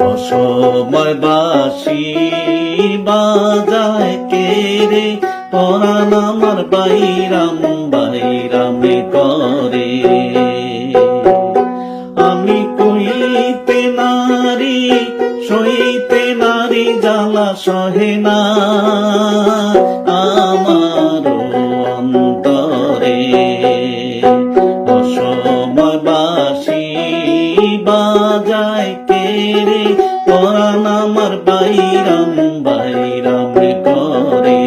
অসময় বাসি বাজায় কে রে? পরাণ আমার বাইরাম, বাইরামে করে। আমি কইতে নারী, সইতে নারী, জ্বালা সহে না। আমার বাজায় কে রে? পরাণ আমার বাইরাম বাইরাম করে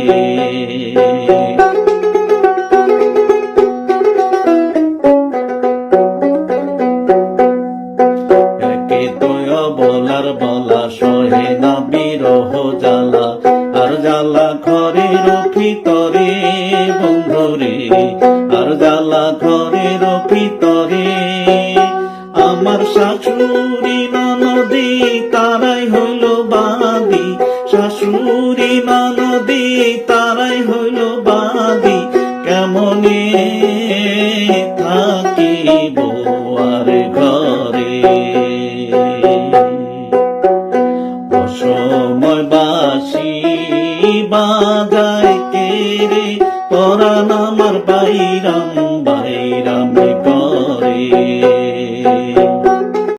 একে তোয় বলার বলা সহে না, বিরহ জ্বালা। আর জ্বালা ঘরের ভিতরে বন্ধুরে আর জ্বালা ঘরের ভিতরে আমার শাশুড়ি ননদি, তারাই হইল বাদি। শাশুড়ি ননদি, তারাই হইল বাদি। কেমনে থাকিব আর ঘরে? অসময় বাসি বাজায় কে রে? পরাণ আমার বাইরাম